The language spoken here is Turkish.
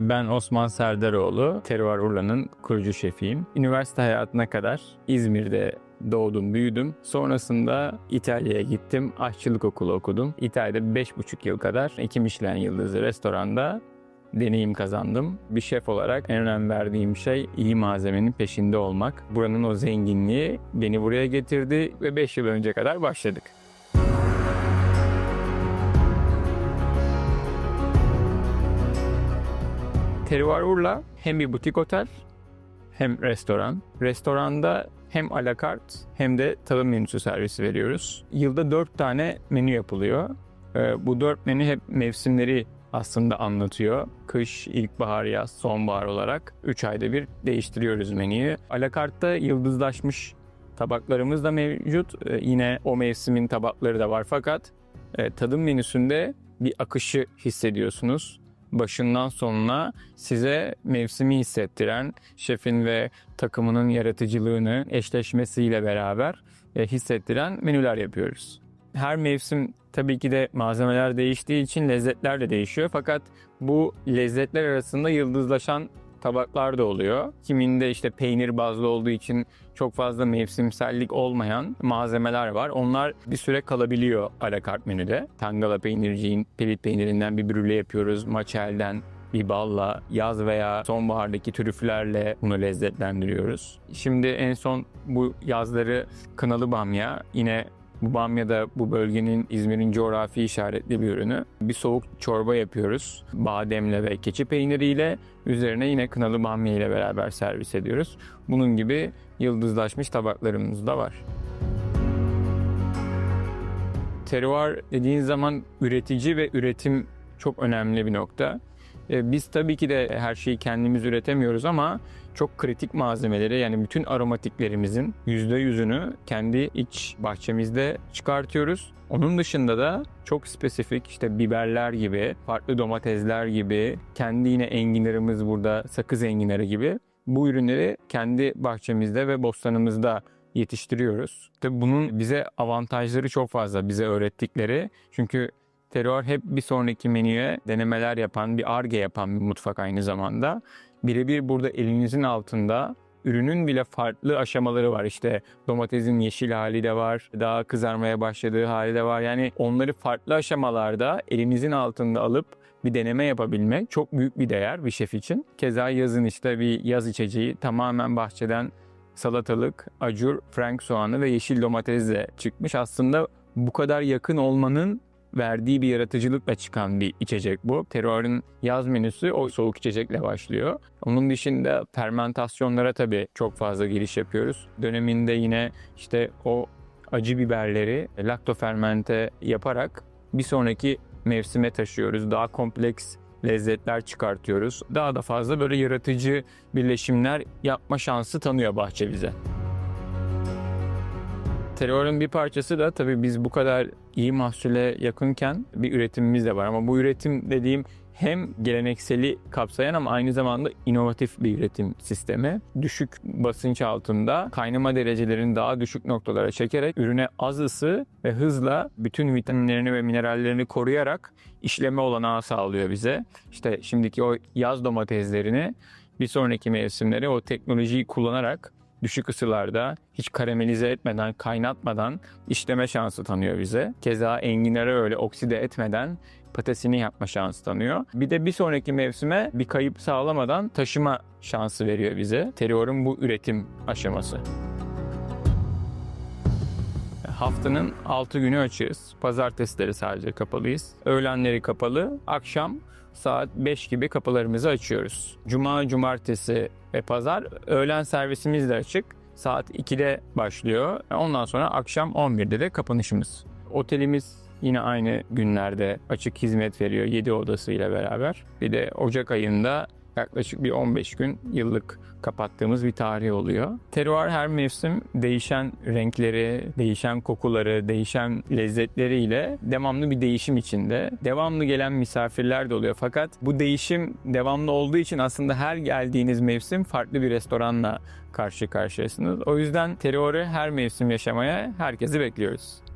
Ben Osman Serdaroğlu, Terroir Urla'nın kurucu şefiyim. Üniversite hayatına kadar İzmir'de doğdum, büyüdüm. Sonrasında İtalya'ya gittim. Aşçılık okulu okudum. İtalya'da 5,5 yıl kadar iki Michelin yıldızı restoranda deneyim kazandım. Bir şef olarak en önem verdiğim şey iyi malzemenin peşinde olmak. Buranın o zenginliği beni buraya getirdi ve 5 yıl önce kadar başladık. Terroir Urla hem bir butik otel hem restoran. Restoranda hem alakart hem de tadım menüsü servisi veriyoruz. Yılda 4 tane menü yapılıyor. Ee, Bu 4 menü hep mevsimleri aslında anlatıyor. Kış, ilkbahar, yaz, sonbahar olarak 3 ayda bir değiştiriyoruz menüyü. Alakartta yıldızlaşmış tabaklarımız da mevcut. Ee, Yine o mevsimin tabakları da var fakat e, tadım menüsünde bir akışı hissediyorsunuz başından sonuna size mevsimi hissettiren şefin ve takımının yaratıcılığını eşleşmesiyle beraber e, hissettiren menüler yapıyoruz. Her mevsim tabii ki de malzemeler değiştiği için lezzetler de değişiyor fakat bu lezzetler arasında yıldızlaşan tabaklar da oluyor. Kiminde işte peynir bazlı olduğu için çok fazla mevsimsellik olmayan malzemeler var. Onlar bir süre kalabiliyor alakart menüde. Tangala peynirciğin pelit peynirinden bir brüle yapıyoruz. Maçel'den bir balla, yaz veya sonbahardaki trüflerle bunu lezzetlendiriyoruz. Şimdi en son bu yazları kınalı bamya yine bu bamya da bu bölgenin İzmir'in coğrafi işaretli bir ürünü. Bir soğuk çorba yapıyoruz. Bademle ve keçi peyniriyle üzerine yine kınalı bamya ile beraber servis ediyoruz. Bunun gibi yıldızlaşmış tabaklarımız da var. Terroir dediğin zaman üretici ve üretim çok önemli bir nokta. E, Biz tabii ki de her şeyi kendimiz üretemiyoruz ama çok kritik malzemeleri yani bütün aromatiklerimizin %100'ünü kendi iç bahçemizde çıkartıyoruz. Onun dışında da çok spesifik işte biberler gibi, farklı domatesler gibi, kendi yine enginarımız burada, sakız enginarı gibi bu ürünleri kendi bahçemizde ve bostanımızda yetiştiriyoruz. Tabii bunun bize avantajları çok fazla bize öğrettikleri. Çünkü Terroir hep bir sonraki menüye denemeler yapan, bir arge yapan bir mutfak aynı zamanda. Birebir burada elinizin altında ürünün bile farklı aşamaları var. İşte domatesin yeşil hali de var, daha kızarmaya başladığı hali de var. Yani onları farklı aşamalarda elinizin altında alıp bir deneme yapabilmek çok büyük bir değer bir şef için. Keza yazın işte bir yaz içeceği tamamen bahçeden salatalık, acur, frank soğanı ve yeşil domatesle çıkmış. Aslında bu kadar yakın olmanın verdiği bir yaratıcılıkla çıkan bir içecek bu. Terroir'in yaz menüsü o soğuk içecekle başlıyor. Onun dışında fermentasyonlara tabii çok fazla giriş yapıyoruz. Döneminde yine işte o acı biberleri laktofermente yaparak bir sonraki mevsime taşıyoruz. Daha kompleks lezzetler çıkartıyoruz. Daha da fazla böyle yaratıcı birleşimler yapma şansı tanıyor bahçe bize. Terörün bir parçası da tabii biz bu kadar iyi mahsule yakınken bir üretimimiz de var. Ama bu üretim dediğim hem gelenekseli kapsayan ama aynı zamanda inovatif bir üretim sistemi. Düşük basınç altında kaynama derecelerini daha düşük noktalara çekerek ürüne az ısı ve hızla bütün vitaminlerini ve minerallerini koruyarak işleme olanağı sağlıyor bize. İşte şimdiki o yaz domateslerini bir sonraki mevsimlere o teknolojiyi kullanarak düşük ısılarda hiç karamelize etmeden, kaynatmadan işleme şansı tanıyor bize. Keza enginarı öyle okside etmeden patatesini yapma şansı tanıyor. Bir de bir sonraki mevsime bir kayıp sağlamadan taşıma şansı veriyor bize. Terroir'ın bu üretim aşaması. Haftanın 6 günü açığız. Pazartesileri sadece kapalıyız. Öğlenleri kapalı. Akşam saat 5 gibi kapılarımızı açıyoruz. Cuma, cumartesi ve pazar öğlen servisimiz de açık. Saat 2'de başlıyor. Ondan sonra akşam 11'de de kapanışımız. Otelimiz yine aynı günlerde açık hizmet veriyor 7 odasıyla beraber. Bir de Ocak ayında yaklaşık bir 15 gün yıllık kapattığımız bir tarih oluyor. Terroir her mevsim değişen renkleri, değişen kokuları, değişen lezzetleriyle devamlı bir değişim içinde. Devamlı gelen misafirler de oluyor fakat bu değişim devamlı olduğu için aslında her geldiğiniz mevsim farklı bir restoranla karşı karşıyasınız. O yüzden Terroir'i her mevsim yaşamaya herkesi bekliyoruz.